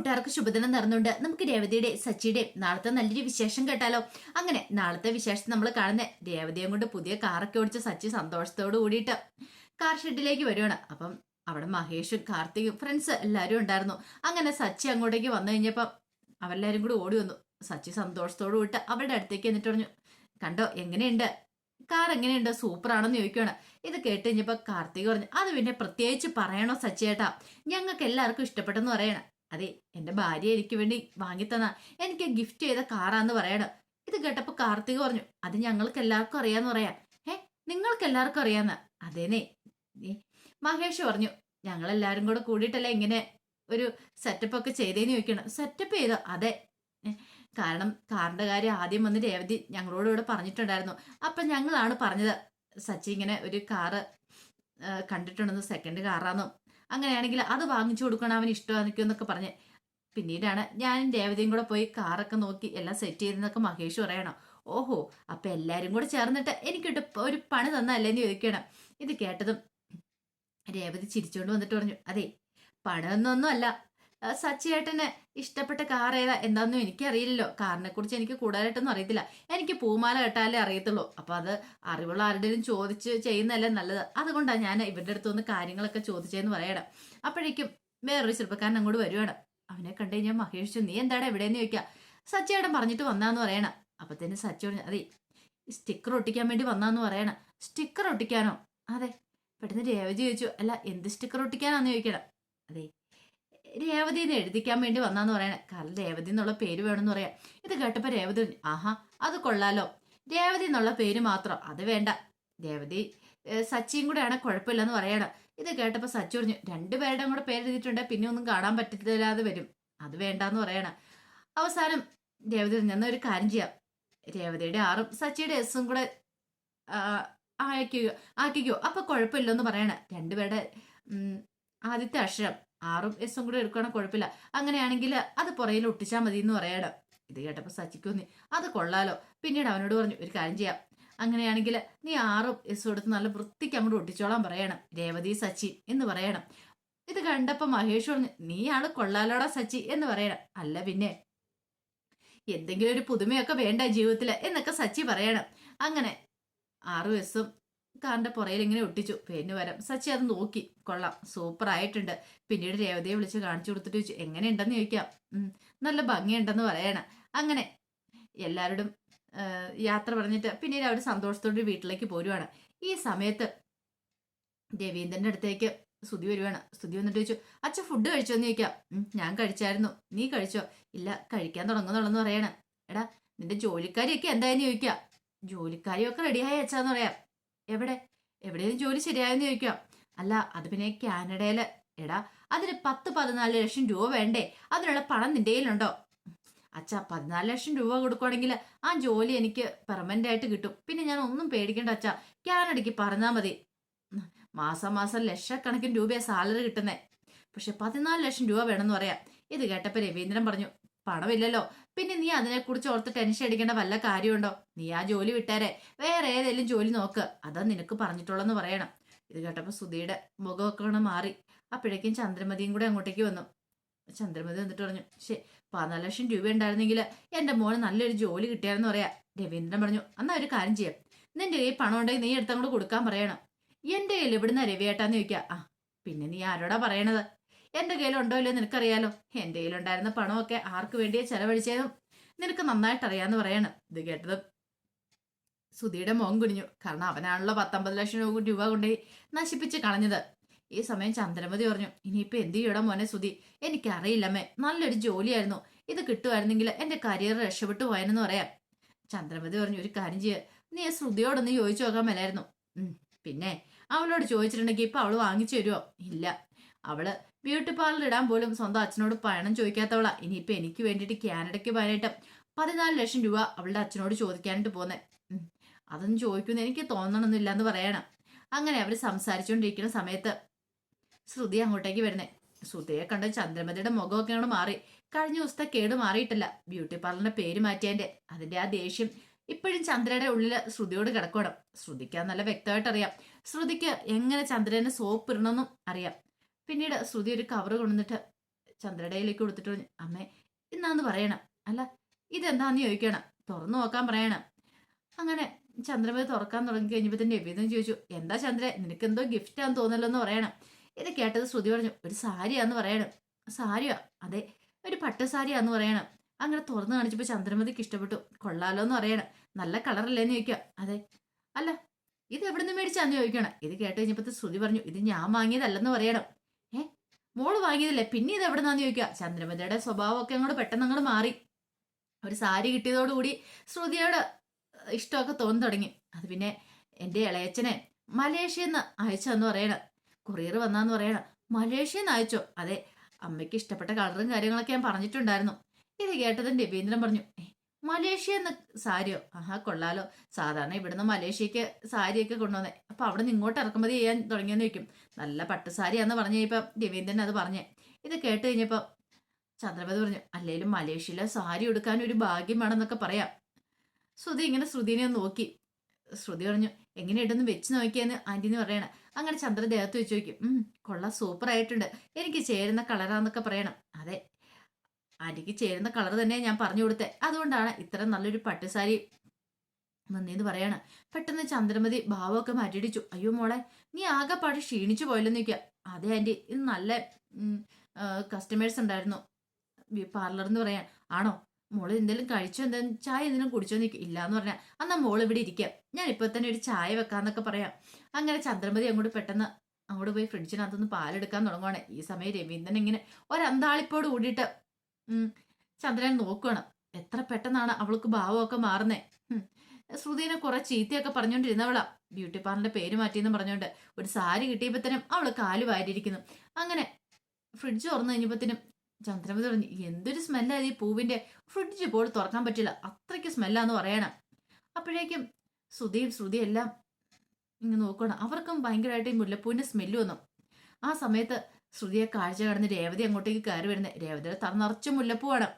കൂട്ടുകാർക്ക് ശുഭദിനം നടന്നുണ്ട് നമുക്ക് രേവതിയുടെ സച്ചിയുടെ നാളത്തെ നല്ലൊരു വിശേഷം കേട്ടാലോ? അങ്ങനെ നാളത്തെ വിശേഷം നമ്മൾ കാണുന്ന രേവതിയും കൊണ്ട് പുതിയ കാറൊക്കെ ഓടിച്ച സച്ചി സന്തോഷത്തോട് കൂടിയിട്ട് കാർ ഷെഡിലേക്ക് വരുവാണ്. അപ്പം അവിടെ മഹേഷും കാർത്തികും ഫ്രണ്ട്സ് എല്ലാവരും ഉണ്ടായിരുന്നു. അങ്ങനെ സച്ചി അങ്ങോട്ടേക്ക് വന്നു കഴിഞ്ഞപ്പം അവരെല്ലാവരും കൂടി ഓടി വന്നു. സച്ചി സന്തോഷത്തോട് കൂട്ട് അവരുടെ അടുത്തേക്ക് എന്നിട്ട് പറഞ്ഞു കണ്ടോ എങ്ങനെയുണ്ട്? കാർ എങ്ങനെയുണ്ട്? സൂപ്പർ ആണെന്ന് ചോദിക്കുകയാണ് ഇത് കേട്ട് കഴിഞ്ഞപ്പോൾ കാർത്തിക് പറഞ്ഞു അത് പിന്നെ പ്രത്യേകിച്ച് പറയണോ സച്ചേട്ടാ ഞങ്ങൾക്ക് എല്ലാവർക്കും ഇഷ്ടപ്പെട്ടെന്ന് പറയണം. അതെ എന്റെ ഭാര്യ എനിക്ക് വേണ്ടി വാങ്ങിത്തന്ന. എനിക്ക് ഗിഫ്റ്റ് ചെയ്ത കാറാന്ന് പറയണം. ഇത് കേട്ടപ്പോ കാർത്തിക് പറഞ്ഞു അത് ഞങ്ങൾക്ക് എല്ലാവർക്കും അറിയാന്ന് പറയാം. ഏ നിങ്ങൾക്ക് എല്ലാവർക്കും അറിയാന്ന് അതേനെ മഹേഷ് പറഞ്ഞു ഞങ്ങൾ എല്ലാരും കൂടെ കൂടിയിട്ടല്ലേ ഇങ്ങനെ ഒരു സെറ്റപ്പ് ഒക്കെ ചെയ്തേന്ന് ചോദിക്കണം. സെറ്റപ്പ് ചെയ്തോ? അതെ. കാരണം കാറിന്റെ കാര്യം ആദ്യം വന്ന് രേവതി ഞങ്ങളോട് ഇവിടെ പറഞ്ഞിട്ടുണ്ടായിരുന്നു. അപ്പൊ ഞങ്ങളാണ് പറഞ്ഞത് സച്ചി ഇങ്ങനെ ഒരു കാറ് കണ്ടിട്ടുണ്ടെന്ന് സെക്കൻഡ് കാറാന്നും. അങ്ങനെയാണെങ്കിൽ അത് വാങ്ങിച്ചു കൊടുക്കണം അവന് ഇഷ്ടമായിരിക്കും എന്നൊക്കെ പറഞ്ഞ്. പിന്നീടാണ് ഞാനും രേവതിയും കൂടെ പോയി കാറൊക്കെ നോക്കി എല്ലാം സെറ്റ് ചെയ്തെന്നൊക്കെ മഹേഷ് പറയണം. ഓഹോ അപ്പൊ എല്ലാരും കൂടെ ചേർന്നിട്ട് എനിക്കിട്ട് ഒരു പണി തന്നല്ലേന്ന് ചോദിക്കണം. ഇത് കേട്ടതും രേവതി ചിരിച്ചുകൊണ്ട് വന്നിട്ട് പറഞ്ഞു അതെ പണമെന്നൊന്നും അല്ല സച്ചിയേട്ടന് ഇഷ്ടപ്പെട്ട കാർ ഏതാ? എന്താണെന്നും എനിക്കറിയില്ലല്ലോ. കാറിനെ കുറിച്ച് എനിക്ക് കൂടുതലായിട്ടൊന്നും അറിയത്തില്ല. എനിക്ക് പൂമാല കെട്ടാലേ അറിയത്തുള്ളൂ. അപ്പൊ അത് അറിവുള്ള ആരുടെയും ചോദിച്ച് ചെയ്യുന്നതല്ലേ നല്ലത്. അതുകൊണ്ടാണ് ഞാൻ ഇവരുടെ അടുത്തുനിന്ന് കാര്യങ്ങളൊക്കെ ചോദിച്ചതെന്ന് പറയണം. അപ്പോഴേക്കും വേറൊരു ചെറുപ്പക്കാരൻ അങ്ങോട്ട് വരുവാണ്. അവനെ കണ്ടു കഴിഞ്ഞാൽ മഹേഷ് നീ എന്താടാ എവിടെയെന്ന് ചോദിക്കുക സച്ചിയേട്ടൻ പറഞ്ഞിട്ട് വന്നാന്ന് പറയണം. അപ്പത്തേന് സച്ചി പറഞ്ഞു അതെ സ്റ്റിക്കർ ഒട്ടിക്കാൻ വേണ്ടി വന്നാന്ന് പറയണം. സ്റ്റിക്കർ ഒട്ടിക്കാനോ? അതെ. പെട്ടെന്ന് രേവതി ചോദിച്ചു അല്ല എന്ത് സ്റ്റിക്കർ ഒട്ടിക്കാനാന്ന് ചോദിക്കണം? അതെ രേവതിന്ന് എഴുതിക്കാൻ വേണ്ടി വന്നാന്ന് പറയണ. കാരണം രേവതി എന്നുള്ള പേര് വേണമെന്ന് പറയാം. ഇത് കേട്ടപ്പോ രേവതി ആഹാ അത് കൊള്ളാലോ. രേവതി എന്നുള്ള പേര് മാത്രം അത് വേണ്ട. രേവതി സച്ചിയും കൂടെയാണ് കുഴപ്പമില്ലെന്ന് പറയണം. ഇത് കേട്ടപ്പോ സച്ചി പറഞ്ഞു രണ്ടുപേരുടെ കൂടെ പേര് എഴുതിയിട്ടുണ്ട് പിന്നെ ഒന്നും കാണാൻ പറ്റത്തില്ലാതെ വരും. അത് വേണ്ടാന്ന് പറയണം. അവസാനം രേവതി ഞാൻ ഒരു കാര്യം ചെയ്യാം. രേവതിയുടെ ആറും സച്ചിയുടെ എസും കൂടെ ആക്കിക്കോ ആക്കിക്കോ. അപ്പൊ കുഴപ്പമില്ലെന്ന് പറയണ. രണ്ടുപേരുടെ ആദ്യത്തെ അക്ഷരം ആറും എസും കൂടെ എടുക്കണം കുഴപ്പമില്ല. അങ്ങനെയാണെങ്കിൽ അത് പുറയിൽ ഒട്ടിച്ചാൽ മതി എന്ന് പറയണം ഇത് കേട്ടപ്പോൾ സച്ചിക്കൊന്നി അത് കൊള്ളാലോ. പിന്നീട് അവനോട് പറഞ്ഞു ഒരു കാര്യം ചെയ്യാം. അങ്ങനെയാണെങ്കിൽ നീ ആറും എസും എടുത്ത് നല്ല വൃത്തിക്ക് അങ്ങോട്ട് ഒട്ടിച്ചോളാൻ പറയണം. രേവതി സച്ചി എന്ന് പറയണം. ഇത് കണ്ടപ്പോൾ മഹേഷ് പറഞ്ഞു നീ ആൾ കൊള്ളാലോടാ സച്ചി എന്ന് പറയണം. അല്ല പിന്നെ എന്തെങ്കിലും ഒരു പുതുമയൊക്കെ വേണ്ട ജീവിതത്തിൽ എന്നൊക്കെ സച്ചി പറയണം. അങ്ങനെ ആറു എസും കാറിന്റെ പുറയിൽ ഇങ്ങനെ ഒട്ടിച്ചു. പേരിന് വരം സച്ചി അത് നോക്കി. കൊള്ളാം സൂപ്പർ ആയിട്ടുണ്ട്. പിന്നീട് രേവതിയെ വിളിച്ച് കാണിച്ചു കൊടുത്തിട്ട് ചോദിച്ചു എങ്ങനെയുണ്ടെന്ന് ചോദിക്കാം? നല്ല ഭംഗിയുണ്ടെന്ന് പറയണം. അങ്ങനെ എല്ലാവരോടും യാത്ര പറഞ്ഞിട്ട് പിന്നീട് അവർ സന്തോഷത്തോടെ വീട്ടിലേക്ക് പോരുവാണ്. ഈ സമയത്ത് രവീന്ദ്രന്റെ അടുത്തേക്ക് സ്തുതി വരുവാണ്. സ്തുതി വന്നിട്ട് ചോദിച്ചു അച്ഛ ഫുഡ് കഴിച്ചോ എന്ന് ചോദിക്കാം ഞാൻ കഴിച്ചായിരുന്നു. നീ കഴിച്ചോ? ഇല്ല കഴിക്കാൻ തുടങ്ങുന്നുള്ളെന്ന് പറയണം. എടാ നിന്റെ ജോലിക്കാരിയൊക്കെ എന്തായെന്ന് ചോദിക്കാം. ജോലിക്കാരിയൊക്കെ റെഡിയായി അച്ഛാന്ന് പറയാം. എവിടെ? എവിടെയും ജോലി ശരിയായെന്ന് ചോദിക്കാം അല്ല അത് പിന്നെ കാനഡയിൽ. എടാ അതിന് പത്ത് പതിനാല് ലക്ഷം രൂപ വേണ്ടേ? അതിനുള്ള പണം നിന്റെ കയ്യിലുണ്ടോ? അച്ഛാ പതിനാല് ലക്ഷം രൂപ കൊടുക്കുവാണെങ്കിൽ ആ ജോലി എനിക്ക് പെർമനന്റ് ആയിട്ട് കിട്ടും. പിന്നെ ഞാൻ ഒന്നും പേടിക്കണ്ട അച്ഛാ. കാനഡയ്ക്ക് പറഞ്ഞാൽ മതി. മാസം മാസം ലക്ഷക്കണക്കിന് രൂപയാണ് സാലറി കിട്ടുന്നേ. പക്ഷെ പതിനാല് ലക്ഷം രൂപ വേണമെന്ന് പറയാം. ഇത് കേട്ടപ്പോ രവീന്ദ്രൻ പറഞ്ഞു പണമില്ലല്ലോ. പിന്നെ നീ അതിനെക്കുറിച്ച് ഓർത്ത് ടെൻഷൻ അടിക്കേണ്ട വല്ല കാര്യമുണ്ടോ? നീ ആ ജോലി വിട്ടേരെ. വേറെ ഏതെങ്കിലും ജോലി നോക്ക്. അതാ നിനക്ക് പറഞ്ഞിട്ടുള്ളെന്ന് പറയണം. ഇത് കേട്ടപ്പോൾ സുധിയുടെ മുഖമൊക്കെ ഒന്ന് മാറി. അപ്പോഴേക്കും ചന്ദ്രമതിയും കൂടെ അങ്ങോട്ടേക്ക് വന്നു. ചന്ദ്രമതി വന്നിട്ട് പറഞ്ഞു ശേ പതിനാല് ലക്ഷം രൂപ ഉണ്ടായിരുന്നെങ്കിൽ എന്റെ മോന് നല്ലൊരു ജോലി കിട്ടിയാന്ന് പറയാ. രവീന്ദ്രൻ പറഞ്ഞു അന്നാ ഒരു കാര്യം ചെയ്യാം. നിന്റെ കയ്യിൽ പണം ഉണ്ടെങ്കിൽ നീ എടുത്തങ്ങോട്ട് കൊടുക്കാൻ പറയണം. എന്റെ കയ്യിൽ എവിടുന്ന രവിയേട്ടാന്ന് ചോദിക്കുക ആ പിന്നെ നീ ആരോടാ പറയണത്? എന്റെ കയ്യിലുണ്ടോ ഇല്ലയോ നിനക്കറിയാലോ? എന്റെ കയ്യിലുണ്ടായിരുന്ന പണമൊക്കെ ആർക്ക് വേണ്ടിയാ ചെലവഴിച്ചതും? നിനക്ക് നന്നായിട്ട് അറിയാന്ന് പറയാണ്. ഇത് കേട്ടത് സുധിയുടെ മോൻ കുനിഞ്ഞു. കാരണം അവനാണല്ലോ പത്തൊമ്പത് ലക്ഷം രൂപ കൊണ്ടുപോയി നശിപ്പിച്ച് കളഞ്ഞത്. ഈ സമയം ചന്ദ്രമതി പറഞ്ഞു ഇനിയിപ്പോ എന്ത് ചെയ്യണം മോനെ സുധി? എനിക്കറിയില്ലമ്മേ നല്ലൊരു ജോലിയായിരുന്നു. ഇത് കിട്ടുമായിരുന്നെങ്കിൽ എന്റെ കരിയർ രക്ഷപ്പെട്ടു പോയെന്ന് പറയാം. ചന്ദ്രമതി പറഞ്ഞു ഒരു കാര്യം ചെയ്യ. നീ ആ ശ്രുതിയോടൊന്ന് ചോദിച്ചു നോക്കാൻ മേലായിരുന്നു. പിന്നെ അവളോട് ചോദിച്ചിട്ടുണ്ടെങ്കിൽ ഇപ്പൊ അവൾ വാങ്ങിച്ചു തരുമോ ഇല്ല. അവൾ ബ്യൂട്ടി പാർലർ ഇടാൻ പോലും സ്വന്തം അച്ഛനോട് പണം ചോദിക്കാത്തവളാ. ഇനിയിപ്പോ എനിക്ക് വേണ്ടിയിട്ട് കാനഡയ്ക്ക് പോകാനായിട്ട് പതിനാല് ലക്ഷം രൂപ അവളുടെ അച്ഛനോട് ചോദിക്കാനായിട്ട് പോന്നെ. അതൊന്നും ചോദിക്കുന്ന എനിക്ക് തോന്നണമെന്നില്ല എന്ന് പറയണം. അങ്ങനെ അവർ സംസാരിച്ചുകൊണ്ടിരിക്കുന്ന സമയത്ത് ശ്രുതി അങ്ങോട്ടേക്ക് വരുന്നേ. ശ്രുതിയെ കണ്ട ചന്ദ്രമതിയുടെ മുഖമൊക്കെ അങ്ങോട്ട് മാറി. കഴിഞ്ഞ ദിവസത്തെ കേട് മാറിയിട്ടില്ല. ബ്യൂട്ടി പാർലറിന്റെ പേര് മാറ്റിയതിന്റെ. അതിന്റെ ആ ദേഷ്യം ഇപ്പോഴും ചന്ദ്രയുടെ ഉള്ളിൽ ശ്രുതിയോട് കിടക്കണം. ശ്രുതിക്ക് നല്ല വ്യക്തമായിട്ട് അറിയാം ശ്രുതിക്ക് എങ്ങനെ ചന്ദ്രനെ സോപ്പ് ഇടണമെന്നും അറിയാം. പിന്നീട് ശ്രുതി ഒരു കവർ കൊണ്ടുവന്നിട്ട് ചന്ദ്രടയിലേക്ക് കൊടുത്തിട്ട് അമ്മേ എന്നാന്ന് പറയണം? അല്ല ഇതെന്താന്ന് ചോദിക്കണം? തുറന്നു നോക്കാൻ പറയണം. അങ്ങനെ ചന്ദ്രമതി തുറക്കാൻ തുടങ്ങി കഴിഞ്ഞപ്പോൾ തന്നെ എവിധം ചോദിച്ചു എന്താ ചന്ദ്ര നിനക്ക് എന്തോ ഗിഫ്റ്റാന്ന് തോന്നല്ലോ എന്ന് പറയണം. ഇത് കേട്ടത് ശ്രുതി പറഞ്ഞു ഒരു സാരിയാന്ന് പറയണം. സാരിയോ? അതെ ഒരു പട്ട് സാരിയാന്ന് പറയണം. അങ്ങനെ തുറന്നു കാണിച്ചപ്പോൾ ചന്ദ്രമതിക്ക് ഇഷ്ടപ്പെട്ടു. കൊള്ളാലോ എന്ന് പറയണം. നല്ല കളറല്ലേ കളറല്ലേന്ന് ചോദിക്കുക. അതെ. അല്ല ഇത് എവിടെ നിന്ന് മേടിച്ചാന്ന് ചോദിക്കണം. ഇത് കേട്ട് കഴിഞ്ഞപ്പോൾ ശ്രുതി പറഞ്ഞു ഇത് ഞാൻ വാങ്ങിയതല്ലെന്ന് പറയണം. മോൾ വാങ്ങിയതല്ലേ? പിന്നെ ഇത് എവിടെ നിന്നാന്ന് ചോദിക്കുക ചന്ദ്രമതിയുടെ സ്വഭാവമൊക്കെ അങ്ങോട്ട് പെട്ടെന്ന് അങ്ങോട്ട് മാറി. ഒരു സാരി കിട്ടിയതോടുകൂടി ശ്രുതിയോട് ഇഷ്ടമൊക്കെ തോന്നി തുടങ്ങി. അത് പിന്നെ എന്റെ ഇളയച്ചനെ മലേഷ്യയിൽ നിന്ന് അയച്ചെന്ന് പറയണം. കൊറിയർ വന്നാന്ന് പറയണം. മലേഷ്യയിൽ നിന്ന് അയച്ചോ? അതെ അമ്മയ്ക്ക് ഇഷ്ടപ്പെട്ട കളറും കാര്യങ്ങളൊക്കെ ഞാൻ പറഞ്ഞിട്ടുണ്ടായിരുന്നു. ഇത് കേട്ടതും രവീന്ദ്രൻ പറഞ്ഞു "ഏ, മലേഷ്യ എന്ന് സാരിയോ? ആഹാ കൊള്ളാലോ. സാധാരണ ഇവിടുന്ന് മലേഷ്യക്ക് സാരിയൊക്കെ കൊണ്ടുവന്നേ. അപ്പൊ അവിടെ നിന്ന് ഇങ്ങോട്ട് ഇറക്കുമതി ചെയ്യാൻ തുടങ്ങിയെന്ന് വെക്കും നല്ല പട്ട് സാരിയാന്ന് പറഞ്ഞു കഴിഞ്ഞപ്പം രവീന്ദ്രൻ അത് പറഞ്ഞേ. ഇത് കേട്ട് കഴിഞ്ഞപ്പോൾ ചന്ദ്രപതി പറഞ്ഞു അല്ലേലും മലേഷ്യയിലെ സാരി എടുക്കാൻ ഒരു ഭാഗ്യം വേണമെന്നൊക്കെ പറയാം. ശ്രുതി ഇങ്ങനെ ശ്രുതിനെ നോക്കി. ശ്രുതി പറഞ്ഞു എങ്ങനെ എങ്ങനെയുണ്ടെന്ന് വെച്ച് നോക്കിയെന്ന് ആന്റിന്ന് പറയണം. അങ്ങനെ ചന്ദ്ര ദേഹത്ത് വെച്ച് നോക്കി. ഉം കൊള്ളാം സൂപ്പർ ആയിട്ടുണ്ട് എനിക്ക് ചേരുന്ന കളറാന്നൊക്കെ പറയണം. അതെ ആന്റിക്ക് ചേരുന്ന കളർ തന്നെ ഞാൻ പറഞ്ഞു കൊടുത്തേ. അതുകൊണ്ടാണ് ഇത്ര നല്ലൊരു പട്ടുസാരി വന്നേന്ന് പറയാണ്. പെട്ടെന്ന് ചന്ദ്രമതി ഭാവമൊക്കെ മാറ്റിയിടിച്ചു. അയ്യോ മോളെ നീ ആകെ പാടി ക്ഷീണിച്ചു പോയല്ലോ നിൽക്കുക അതെ ആന്റി ഇത് നല്ല കസ്റ്റമേഴ്സ് ഉണ്ടായിരുന്നു. പാർലർ എന്ന് പറയാൻ. ആണോ? മോൾ എന്തെങ്കിലും കഴിച്ചോ? എന്തെങ്കിലും ചായ എന്തെങ്കിലും കുടിച്ചോ നിൽക്കും ഇല്ല എന്ന് പറഞ്ഞാൽ എന്നാ മോൾ ഇവിടെ ഇരിക്കാം. ഞാൻ ഇപ്പൊ തന്നെ ഒരു ചായ വെക്കാന്നൊക്കെ പറയാം. അങ്ങനെ ചന്ദ്രമതി അങ്ങോട്ട് പെട്ടെന്ന് അങ്ങോട്ട് പോയി ഫ്രിഡ്ജിനകത്തുനിന്ന് പാലെടുക്കാൻ തുടങ്ങുവാണ്. ഈ സമയം രവീന്ദ്രൻ ഇങ്ങനെ ഒരന്താളിപ്പോട് കൂടിയിട്ട് ചന്ദ്രൻ നോക്കണം. എത്ര പെട്ടെന്നാണ് അവൾക്ക് ഭാവമൊക്കെ മാറുന്നേ. ശ്രുതിനെ കുറെ ചീത്തയൊക്കെ പറഞ്ഞുകൊണ്ടിരുന്നവളാ. ബ്യൂട്ടി പാർലറിന്റെ പേര് മാറ്റിയെന്ന് പറഞ്ഞുകൊണ്ട് ഒരു സാരി കിട്ടിയപ്പോഴത്തേനും അവൾ കാൽ വാരിയിരിക്കുന്നു. അങ്ങനെ ഫ്രിഡ്ജ് തുറന്നു കഴിഞ്ഞപ്പോഴത്തേനും ചന്ദ്രമതി പറഞ്ഞു എന്തൊരു സ്മെല്ലായത് ഈ പൂവിന്റെ. ഫ്രിഡ്ജ് ഇപ്പോൾ തുറക്കാൻ പറ്റില്ല. അത്രയ്ക്ക് സ്മെല്ലാന്ന് പറയണം. അപ്പോഴേക്കും ശ്രുതിയും ശ്രുതിയും എല്ലാം ഇങ്ങനെ നോക്കണം അവർക്കും ഭയങ്കരമായിട്ട് ഈ മുല്ലപ്പൂവിന്റെ സ്മെല്ല് വന്നു. ആ സമയത്ത് ശ്രുതിയെ കാഴ്ച കടന്ന് രേവതി അങ്ങോട്ടേക്ക് കയറി വരുന്നത് രേവതി തല നിറച്ച് മുല്ലപ്പൂവാണ്.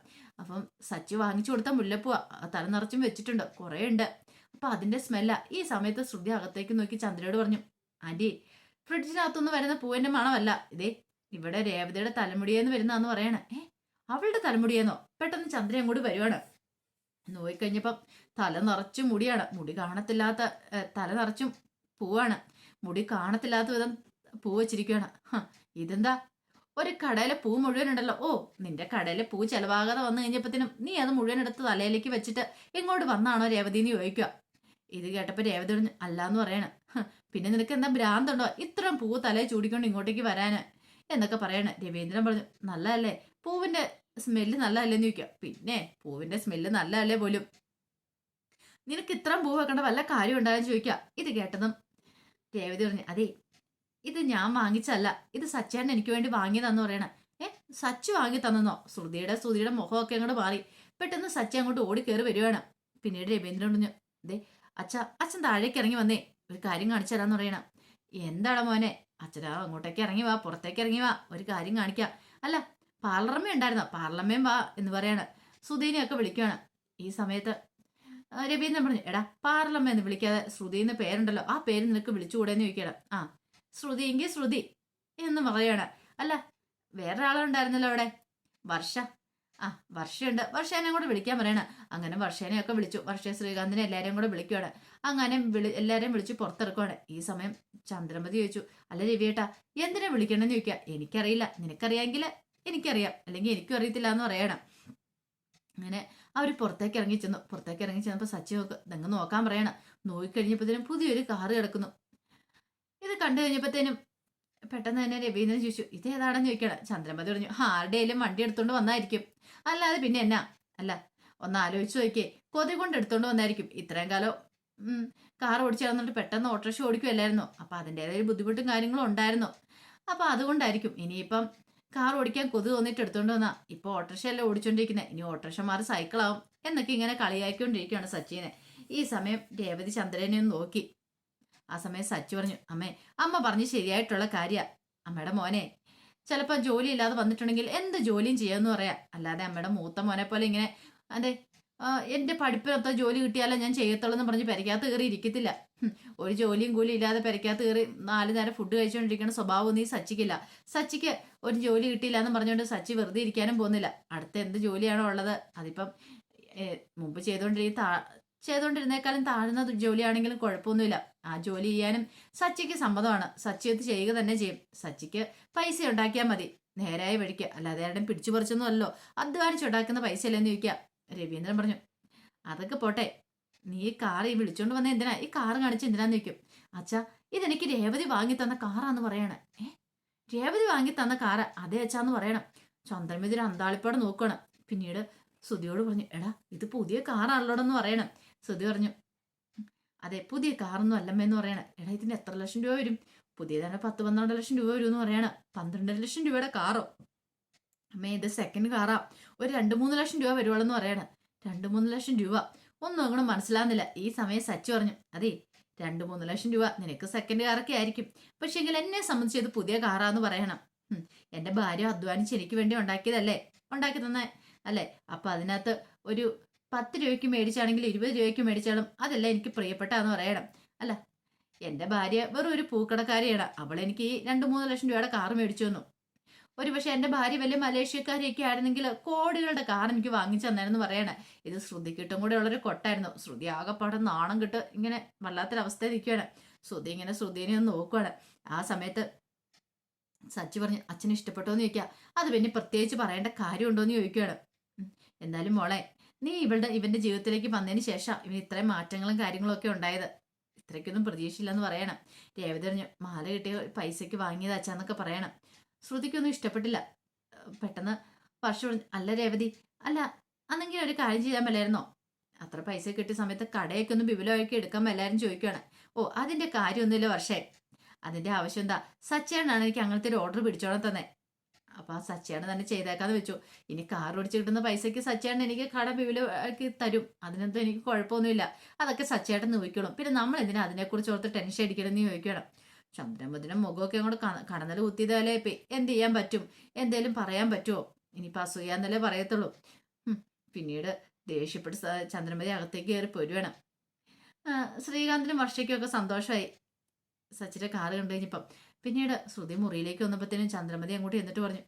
അപ്പം സച്ചി വാങ്ങിച്ചു കൊടുത്ത മുല്ലപ്പൂവ. തല നിറച്ചും വെച്ചിട്ടുണ്ട്. കുറേ ഉണ്ട്. അപ്പൊ അതിന്റെ സ്മെല്ല. ഈ സമയത്ത് ശ്രുതി അകത്തേക്ക് നോക്കി ചന്ദ്രയോട് പറഞ്ഞു ആന്റി ഫ്രിഡ്ജിനകത്തുനിന്ന് വരുന്ന പൂവിന്റെ മണമല്ല. ഇതേ ഇവിടെ രേവതിയുടെ തലമുടിയെന്ന് വരുന്നതാന്ന് പറയണേ. ഏ അവളുടെ തലമുടിയെന്നോ? പെട്ടെന്ന് ചന്ദ്രൻ അങ്ങോട്ട് വരുവാണ്. നോയിക്കഴിഞ്ഞപ്പം തല നിറച്ചും മുടിയാണ്. മുടി കാണത്തില്ലാത്ത തല നിറച്ചും പൂവാണ്. മുടി കാണത്തില്ലാത്ത വിധം പൂ വെച്ചിരിക്കുകയാണ് ഇതെന്താ? ഒരു കടയിലെ പൂ മുഴുവൻ ഉണ്ടല്ലോ ഓ നിന്റെ കടയിലെ പൂ ചെലവാകാതെ വന്നു കഴിഞ്ഞപ്പത്തിനും നീ അത് മുഴുവൻ എടുത്ത് തലയിലേക്ക് വെച്ചിട്ട് ഇങ്ങോട്ട് വന്നാണോ രേവതി എന്ന് ചോദിക്കുക. ഇത് കേട്ടപ്പോൾ രേവതി പറഞ്ഞു അല്ലാന്ന് പറയണ. പിന്നെ നിനക്ക് എന്താ ഭ്രാന്തുണ്ടോ? ഇത്രയും പൂ തലയിൽ ചൂടിക്കൊണ്ട് ഇങ്ങോട്ടേക്ക് വരാന്. എന്നൊക്കെ പറയണ. രവീന്ദ്രൻ പറഞ്ഞു നല്ലതല്ലേ? പൂവിന്റെ സ്മെല്ല് നല്ലതല്ലേന്ന് ചോദിക്കുക. പിന്നെ പൂവിന്റെ സ്മെല്ല് നല്ലതല്ലേ പോലും? നിനക്ക് ഇത്രയും പൂ വെക്കേണ്ട വല്ല കാര്യം ഉണ്ടായെന്ന് ചോദിക്കുക. ഇത് കേട്ടതും രേവതി പറഞ്ഞു അതെ ഇത് ഞാൻ വാങ്ങിച്ചല്ല. ഇത് സച്ചേട്ടൻ എനിക്ക് വേണ്ടി വാങ്ങിയതെന്ന് പറയണ. ഏ സച്ച് വാങ്ങി തന്നോ ശ്രുതിയുടെ ശ്രുതിയുടെ മുഖമൊക്കെ അങ്ങോട്ട് മാറി. പെട്ടെന്ന് സച്ചി അങ്ങോട്ട് ഓടി കയറി വരുവാണ് പിന്നീട് രവീന്ദ്രൻ പറഞ്ഞു ദേ അച്ഛ അച്ഛൻ താഴേക്ക് ഇറങ്ങി വന്നേ. ഒരു കാര്യം കാണിച്ചു തരാന്ന് പറയണ. എന്താണ് മോനെ? അച്ഛനാ അങ്ങോട്ടേക്ക് ഇറങ്ങി വാ പുറത്തേക്ക് ഇറങ്ങി വാ. ഒരു കാര്യം കാണിക്കാം. അല്ല പാർലമ്മ ഉണ്ടായിരുന്നോ? പാർലമ്മയും വാ എന്ന് പറയാണ്. സുധീനെയൊക്കെ വിളിക്കുകയാണ്. ഈ സമയത്ത് രവീന്ദ്രൻ പറഞ്ഞു എടാ പാർലമ്മ എന്ന് വിളിക്കാതെ ശ്രുതി എന്ന് പേരുണ്ടല്ലോ. ആ പേര് നിനക്ക് വിളിച്ചുകൂടെന്ന് ചോദിക്കണം ആ ശ്രുതി എങ്കിൽ ശ്രുതി എന്ന് പറയാണ് അല്ല വേറെ ആളുണ്ടായിരുന്നല്ലോ അവിടെ. വർഷ. ആ വർഷയുണ്ട്. വർഷേനെ കൂടെ വിളിക്കാൻ പറയണ. അങ്ങനെ വർഷേനെയൊക്കെ വിളിച്ചു. വർഷ ശ്രീകാന്തിനെ എല്ലാവരെയും കൂടെ വിളിക്കുവാണ്. അങ്ങനെ വിളി എല്ലാവരെയും വിളിച്ച് പുറത്തിറക്കുവാണ്. ഈ സമയം ചന്ദ്രമതി ചോദിച്ചു അല്ല രവിയേട്ടാ എന്തിനാ വിളിക്കണമെന്ന് ചോദിക്കുക? എനിക്കറിയില്ല. നിനക്കറിയാമെങ്കിൽ എനിക്കറിയാം. അല്ലെങ്കിൽ എനിക്കും അറിയത്തില്ല എന്ന് പറയണം. അങ്ങനെ അവർ പുറത്തേക്ക് ഇറങ്ങി ചെന്നു. പുറത്തേക്ക് ഇറങ്ങി ചെന്നപ്പോൾ സച്ചി നോക്ക് നിങ്ങൾ നോക്കാൻ പറയണം. നോക്കിക്കഴിഞ്ഞപ്പോഴത്തേനും പുതിയൊരു കാറ് കിടക്കുന്നു. ഇത് കണ്ടു കഴിഞ്ഞപ്പോഴത്തേനും പെട്ടെന്ന് തന്നെ രവീന്ദ്രൻ ചോദിച്ചു ഇത് ഏതാണെന്ന് ചോദിക്കണം? ചന്ദ്രമതി പറഞ്ഞു ആരുടെയും വണ്ടി എടുത്തോണ്ട് വന്നായിരിക്കും. അല്ലാതെ പിന്നെ എന്നാ? അല്ല ഒന്ന് ആലോചിച്ച് നോക്കിയേ കൊതി കൊണ്ട് എടുത്തോണ്ട് വന്നായിരിക്കും. ഇത്രയും കാലം കാർ ഓടിച്ചു പെട്ടെന്ന് ഓട്ടോറിക്ഷ ഓടിക്കുമല്ലായിരുന്നു അപ്പൊ അതിന്റെതായ ബുദ്ധിമുട്ടും കാര്യങ്ങളും ഉണ്ടായിരുന്നു. അപ്പൊ അതുകൊണ്ടായിരിക്കും ഇനിയിപ്പം കാർ ഓടിക്കാൻ കൊതു തോന്നിട്ട് എടുത്തോണ്ട് വന്നാ. ഇപ്പൊ ഓട്ടോറിക്ഷയല്ലേ ഓടിച്ചോണ്ടിരിക്കുന്നത് ഇനി ഓട്ടോറിക്ഷ മാറി സൈക്കിളാവും എന്നൊക്കെ ഇങ്ങനെ കളിയാക്കിക്കൊണ്ടിരിക്കുകയാണ് സച്ചിനെ. ഈ സമയം രേവതി ചന്ദ്രനെ ഒന്ന് നോക്കി. ആ സമയം സച്ചു പറഞ്ഞു അമ്മേ അമ്മ പറഞ്ഞ് ശരിയായിട്ടുള്ള കാര്യ. അമ്മയുടെ മോനെ ചിലപ്പോൾ ജോലി ഇല്ലാതെ വന്നിട്ടുണ്ടെങ്കിൽ എന്ത് ജോലിയും ചെയ്യാമെന്ന് പറയാം. അല്ലാതെ അമ്മയുടെ മൂത്ത മോനെ പോലെ ഇങ്ങനെ അതെ എന്റെ പഠിപ്പിനൊത്ത ജോലി കിട്ടിയാലേ ഞാൻ ചെയ്യത്തുള്ളൂ എന്ന് പറഞ്ഞ് പെരക്കകത്ത് കയറി ഇരിക്കത്തില്ല. ഒരു ജോലിയും കൂലി ഇല്ലാതെ പെരക്കകത്ത് കയറി നാല് നേരം ഫുഡ് കഴിച്ചുകൊണ്ടിരിക്കുന്ന സ്വഭാവം നീ സച്ചിക്കില്ല. സച്ചിക്ക് ഒരു ജോലി കിട്ടിയില്ല എന്ന് പറഞ്ഞുകൊണ്ട് സച്ചി വെറുതെ ഇരിക്കാനും പോകുന്നില്ല. അടുത്ത എന്ത് ജോലിയാണോ ഉള്ളത്? അതിപ്പം മുമ്പ് ചെയ്തുകൊണ്ടിരിക്കുന്ന താ ചെയ്തുകൊണ്ടിരുന്നേക്കാളും താഴ്ന്ന ജോലിയാണെങ്കിലും കുഴപ്പമൊന്നുമില്ല. ആ ജോലി ചെയ്യാനും സച്ചിക്ക് സമ്മതമാണ്. സച്ചി അത് ചെയ്യുക തന്നെ ചെയ്യും. സച്ചിക്ക് പൈസ ഉണ്ടാക്കിയാൽ മതി. നേരായ വഴിക്ക്. അല്ലാതെ ആരുടെ പിടിച്ചു പറിച്ചൊന്നും അല്ലോ അധ്വാനിച്ചുണ്ടാക്കുന്ന പൈസ അല്ലെന്ന് ചോദിക്കുക. രവീന്ദ്രൻ പറഞ്ഞു അതൊക്കെ പോട്ടെ. നീ ഈ കാർ ഈ വിളിച്ചോണ്ട് വന്ന എന്തിനാ? ഈ കാർ കാണിച്ച് എന്തിനാന്ന് ചോദിക്കും. അച്ഛാ ഇതെനിക്ക് രേവതി വാങ്ങി തന്ന കാറാന്ന് പറയണേ. രേവതി വാങ്ങി തന്ന കാറ് അതേ അച്ഛാന്ന് പറയണം. ചന്ദ്രമിതിരി അന്താളിപ്പാട് നോക്കണം പിന്നീട് സുധിയോട് പറഞ്ഞു എടാ ഇത് പുതിയ കാറാണല്ലോടെന്ന് പറയണം. സുധി പറഞ്ഞു അതെ പുതിയ കാറൊന്നും അല്ലമ്മയെന്ന് പറയണ. എടാ ഇതിന് എത്ര ലക്ഷം രൂപ വരും? പുതിയതാണ് പത്ത് പന്ത്രണ്ട് ലക്ഷം രൂപ വരും എന്ന് പറയണ. പന്ത്രണ്ടര ലക്ഷം രൂപയുടെ കാറോ അമ്മേ ഇത് സെക്കൻഡ് കാറാ ഒരു രണ്ട് മൂന്ന് ലക്ഷം രൂപ വരുവാളെന്ന് പറയണ. രണ്ട് മൂന്ന് ലക്ഷം രൂപ. ഒന്നും അങ്ങോട്ട് മനസ്സിലാകുന്നില്ല ഈ സമയം സച്ചു പറഞ്ഞു. അതെ രണ്ട് മൂന്ന് ലക്ഷം രൂപ. നിനക്ക് സെക്കൻഡ് കാറൊക്കെ ആയിരിക്കും. പക്ഷെ എങ്കിൽ എന്നെ സംബന്ധിച്ച് ഇത് പുതിയ കാറാന്ന് പറയണം. എന്റെ ഭാര്യ അധ്വാനിച്ച് എനിക്ക് വേണ്ടി ഉണ്ടാക്കിയതല്ലേ? ഉണ്ടാക്കി തന്നെ. അല്ലേ? അപ്പൊ അതിനകത്ത് ഒരു പത്ത് രൂപയ്ക്ക് മേടിച്ചാണെങ്കിൽ ഇരുപത് രൂപയ്ക്ക് മേടിച്ചാലും അതല്ല എനിക്ക് പ്രിയപ്പെട്ടാന്ന് പറയണം. അല്ല എന്റെ ഭാര്യ വെറും ഒരു പൂക്കടക്കാരിയാണ്. അവൾ എനിക്ക് രണ്ട് മൂന്ന് ലക്ഷം രൂപയുടെ കാർ മേടിച്ചു തന്നു. ഒരു പക്ഷെ എന്റെ ഭാര്യ വലിയ മലേഷ്യക്കാരിയൊക്കെ ആയിരുന്നെങ്കിൽ കോടികളുടെ കാർ എനിക്ക് വാങ്ങിച്ചു തന്നായിരുന്നു പറയണേ. ഇത് ശ്രുതിക്കിട്ടും കൂടെ ഉള്ളൊരു കൊട്ടായിരുന്നു. ശ്രുതി ആകെപ്പാടെ നാണം കിട്ട് ഇങ്ങനെ വല്ലാത്തൊരവസ്ഥ ഇരിക്കുകയാണ് ശ്രുതി ഇങ്ങനെ ശ്രുതിനെ ഒന്ന് നോക്കുവാണ്. ആ സമയത്ത് സച്ചി പറഞ്ഞു അച്ഛന് ഇഷ്ടപ്പെട്ടോന്ന് ചോദിക്കുക. അത് പിന്നെ പ്രത്യേകിച്ച് പറയേണ്ട കാര്യമുണ്ടോ? എന്ന് ചോദിക്കുകയാണ്. എന്തായാലും മോളെ നീ ഇവളുടെ ഇവന്റെ ജീവിതത്തിലേക്ക് വന്നതിന് ശേഷം ഇവന് ഇത്രയും മാറ്റങ്ങളും കാര്യങ്ങളും ഒക്കെ ഉണ്ടായത്. ഇത്രയ്ക്കൊന്നും പ്രതീക്ഷയില്ലെന്ന് പറയണം. രേവതി പറഞ്ഞു മാല കിട്ടിയ പൈസയ്ക്ക് വാങ്ങിയതാച്ചാന്നൊക്കെ പറയണം. ശ്രുതിക്കൊന്നും ഇഷ്ടപ്പെട്ടില്ല. പെട്ടെന്ന് വർഷം അല്ല രേവതി അല്ല അന്നെങ്കിൽ ഒരു കാര്യം ചെയ്യാൻ മേലായിരുന്നോ? അത്ര പൈസ കിട്ടിയ സമയത്ത് കടയൊക്കെ ഒന്ന് വിപുലമാക്കി എടുക്കാൻ മേലാരും ചോദിക്കുകയാണ് ഓ അതിന്റെ കാര്യമൊന്നുമില്ല വർഷേ. അതിന്റെ ആവശ്യം എന്താ? സച്ചേണാണ് എനിക്ക് അങ്ങനത്തെ ഒരു ഓർഡർ പിടിച്ചോണം തന്നെ. അപ്പൊ ആ സച്ചയാണ് തന്നെ ചെയ്തേക്കാന്ന് വെച്ചു. ഇനി കാർ ഓടിച്ച് കിട്ടുന്ന പൈസക്ക് സച്ചയാണ് എനിക്ക് കട വിപുലമാക്കി തരും. അതിനൊന്നും എനിക്ക് കുഴപ്പമൊന്നുമില്ല. അതൊക്കെ സച്ചയായിട്ട് നോക്കിക്കോളും. പിന്നെ നമ്മൾ എന്തിനാ അതിനെക്കുറിച്ച് ഓർത്ത് ടെൻഷൻ അടിക്കണമെന്ന് ചോദിക്കണം? ചന്ദ്രമുദ്രം മുഖമൊക്കെ അങ്ങോട്ട് കടന്നൽ ഇപ്പൊ. എന്ത് ചെയ്യാൻ പറ്റും? എന്തേലും പറയാൻ പറ്റുമോ ഇനിയിപ്പോ അസൂയാന്നല്ലേ പറയത്തുള്ളൂ. പിന്നീട് ദേഷ്യപ്പെട്ട് ചന്ദ്രമതി അകത്തേക്ക് കയറി പൊരുവേണം. ശ്രീകാന്തിനും വർഷയ്ക്കും ഒക്കെ സന്തോഷമായി സച്ചിന്റെ കാറ് കണ്ടു കഴിഞ്ഞപ്പം പിന്നീട് ശ്രുതി മുറിയിലേക്ക് വന്നപ്പോഴത്തേനും ചന്ദ്രമതി അങ്ങോട്ട് എന്നിട്ട് പറഞ്ഞു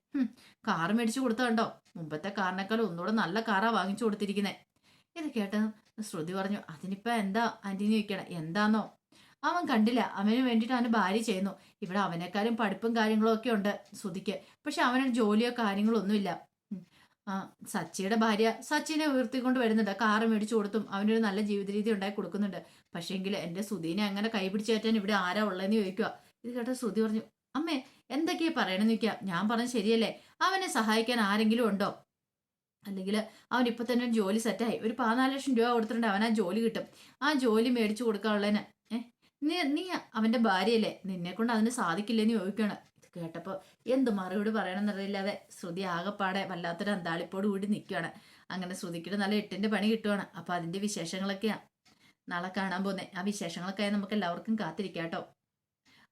കാർ മേടിച്ചു കൊടുത്തതുണ്ടോ മുമ്പത്തെ കാറിനേക്കാൾ ഒന്നുകൂടെ നല്ല കാറാ വാങ്ങിച്ചു കൊടുത്തിരിക്കുന്നേ. ഇത് കേട്ട് ശ്രുതി പറഞ്ഞു അതിനിപ്പോ എന്താ ആന്റിന്ന് ചോദിക്കണം? എന്താന്നോ? അവൻ കണ്ടില്ല. അവന് വേണ്ടിയിട്ട് അവന് ഭാര്യ ചെയ്യുന്നു. ഇവിടെ അവനേക്കാളും പഠിപ്പും കാര്യങ്ങളും ഒക്കെ ഉണ്ട് ശ്രുതിക്ക്. പക്ഷെ അവനൊരു ജോലിയോ കാര്യങ്ങളോ ഒന്നുമില്ല. ആ സച്ചിയുടെ ഭാര്യ സച്ചിനെ ഉയർത്തിക്കൊണ്ട് വരുന്നുണ്ട്. കാറ് മേടിച്ചു കൊടുത്തും അവനൊരു നല്ല ജീവിത രീതി ഉണ്ടാക്കി കൊടുക്കുന്നുണ്ട്. പക്ഷേങ്കിൽ എന്റെ സുധീനെ അങ്ങനെ കൈപിടിച്ചേറ്റാൻ ഇവിടെ ആരാ ഉള്ളതെന്ന് ചോദിക്കുക ഇത് കേട്ട ശ്രുതി പറഞ്ഞു അമ്മേ എന്തൊക്കെയാ പറയണെന്ന് ചോദിക്കുക ഞാൻ പറഞ്ഞ ശരിയല്ലേ? അവനെ സഹായിക്കാൻ ആരെങ്കിലും ഉണ്ടോ? അല്ലെങ്കിൽ അവൻ ഇപ്പൊ തന്നെ ഒരു ജോലി സെറ്റായി ഒരു പതിനാല് ലക്ഷം രൂപ കൊടുത്തിട്ടുണ്ട്. അവൻ ആ ജോലി കിട്ടും. ആ ജോലി മേടിച്ചു കൊടുക്കാനുള്ളതിന് നീ നീ അവന്റെ ഭാര്യയല്ലേ? നിന്നെ കൊണ്ട് അതിന് സാധിക്കില്ലെന്ന് ചോദിക്കുകയാണ് ഇത് കേട്ടപ്പോ എന്ത് മറുപടി പറയണമെന്നറിയില്ലാതെ ശ്രുതി ആകെപ്പാടെ വല്ലാത്തൊരു അന്താളിപ്പോട് കൂടി നിൽക്കുകയാണ് അങ്ങനെ ശ്രുതിക്കിട്ട് നല്ല എട്ടിന്റെ പണി കിട്ടുവാണ്. അപ്പൊ അതിന്റെ വിശേഷങ്ങളൊക്കെയാ. നാളെ കാണാൻ പോകുന്നത് ആ വിശേഷങ്ങളൊക്കെ നമുക്ക് എല്ലാവർക്കും കാത്തിരിക്കാം കേട്ടോ